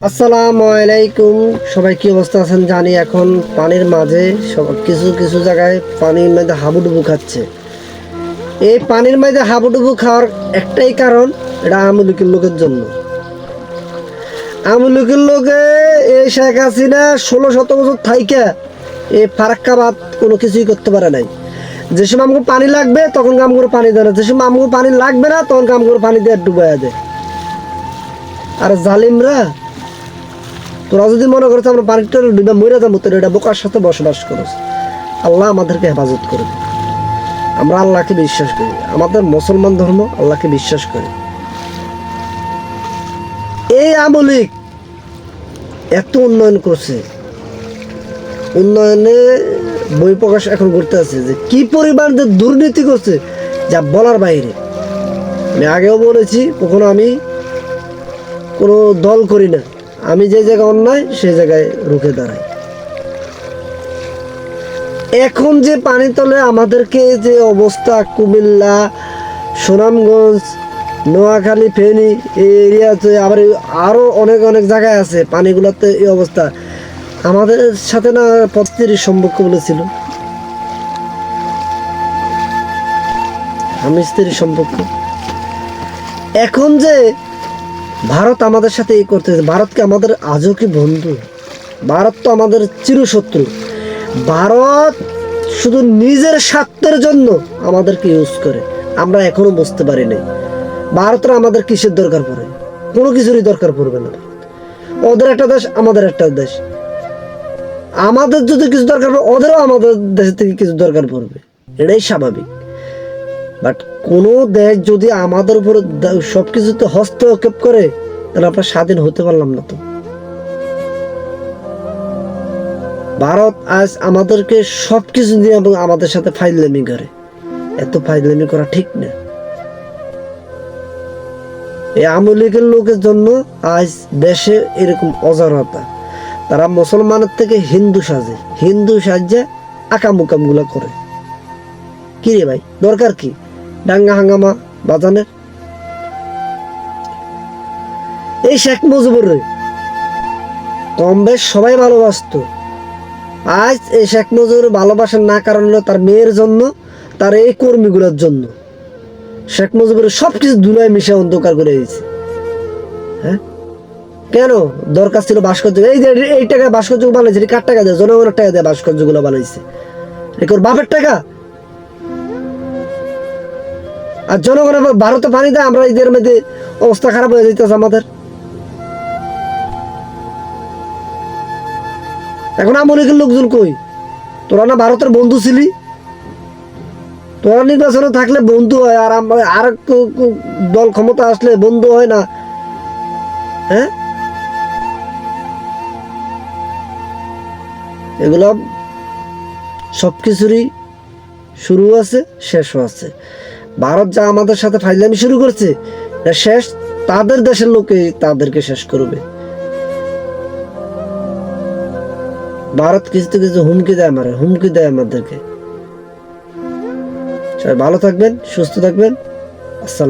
আসসালামু আলাইকুম। সবাই কি অবস্থা আছেন জানি এখন পানির মাঝে। সব কিছু কিছু জায়গায় পানির মধ্যে হাবুডুবু খাচ্ছে। এই পানির মধ্যে হাবুডুবু খাওয়ার একটাই কারণ, এটা আমলিকের লোকের জন্য। আমলিকের লোকে এই শেখ হাসিনা ষোলো শত বছর থাইকা এই ফারাক্কাবাদ কোনো কিছুই করতে পারে নাই। যে সময় আমাকে পানি লাগবে, তখন কাম করে পানি দেয় না। যে সময় আমাকে পানি লাগবে না, তখন কাম করে পানি দিয়ে ডুবাইয়া দেয়। আর জালিমরা তোরা যদি মনে করছ আমরা পানিটা ডুবে মরে যাব, তোর এটা বোকার সাথে বসবাস করো আল্লাহ আমাদেরকে হেফাজত করবে আমরা আল্লাহকে বিশ্বাস করি। আমাদের মুসলমান ধর্ম আল্লাহকে বিশ্বাস করি। এই আমলিক এত উন্নয়ন করছে। উন্নয়নে বই প্রকাশ এখন করতে আছে যে কি পরিমাণ যে দুর্নীতি করছে, যা বলার বাইরে। আমি আগেও বলেছি, কখনো আমি কোনো দল করি না। আমি যে জায়গায় অন্যায় সেই জায়গায় রুখে দাঁড়াই। এখন যে পানি তলে আমাদেরকে যে অবস্থা, কুমিল্লা, সুনামগঞ্জ, নোয়াখালী, ফেনী, এই এরিয়াতে আবার আরও অনেক অনেক জায়গায় আছে পানিগুলোতে এই অবস্থা। আমাদের সাথে না পত্রির সম্পর্ক বলেছিল। আমি স্ত্রীর সম্পর্ক। এখন যে ভারত আমাদের সাথে এই করতেছে ভারতকে আমাদের আজও কি বন্ধু? ভারত তো আমাদের চিরশত্রু। ভারত শুধু নিজের স্বার্থের জন্য আমাদেরকে ইউজ করে। আমরা এখনও বুঝতে পারি নাই। ভারতের আমাদের কিসের দরকার পড়ে? কোনো কিছুরই দরকার পড়বে না। ওদের একটা দেশ, আমাদের একটা দেশ। আমাদের যদি কিছু দরকার পড়ে, ওদেরও আমাদের দেশ থেকে কিছু দরকার পড়বে। এটাই স্বাভাবিক। বাট কোনো দেশ যদি আমাদের উপর সব কিছুতে হস্তক্ষেপ করে, তাহলে আমরা স্বাধীন হতে পারলাম না তো। ভারত আজ আমাদেরকে সব কিছু দিয়ে এবং আমাদের সাথে ফাইজলামি করে। এত ফাইজলামি করা ঠিক না। এই আমলিগের লোকের জন্য আজ দেশে এরকম অজারতা। তারা মুসলমানের থেকে হিন্দু সাজে। হিন্দু সাজে আকামুকামগুলা করে। কি রে ভাই? দরকার কি? ডাঙ্গা হাঙ্গামা বাজানের এই শেখ মুজিবুর কম বেশ সবাই ভালোবাসতো। আজ এই শেখ মুজিবুর ভালোবাসার না কারণ হলো তার মেয়ের জন্য, তার এই কর্মীগুলোর জন্য। শেখ মুজিবুর সব কিছু দুলায় মিশে অন্ধকার করে দিয়েছে। হ্যাঁ? কেন? দরকার ছিল ভাস্কর্য। এই যে এই টাকায় ভাস্কর্য বানাইছে কার টাকা দেয়? জনগণের টাকা দেয় ভাস্কর্যগুলো বানাইছে। কি বাপের টাকা? আর জনগণের ভারতে পানি দেয়, আমরা এদের মধ্যে অবস্থা খারাপ হয়ে যেতেছে আমাদের। এখন আমলিকের লোকজন কই? তোরা না ভারতের বন্ধু ছিলি? তোরা নির্বাচনে থাকলে বন্ধু হয়, আর আমরা আর দল ক্ষমতা আসলে বন্ধু হয় না। হ্যাঁ? এগুলো সব কিছুরই শুরু আছে, শেষও আছে। ভারত যা আমাদের সাথে ফাইজলামি শুরু করছে শেষ তাদের দেশের লোকে তাদেরকে শেষ করবে। ভারত কিছু কিছু হুমকি দেয় আমার, হুমকি দেয় আমাদেরকে। সবাই ভালো থাকবেন, সুস্থ থাকবেন। আসসালাম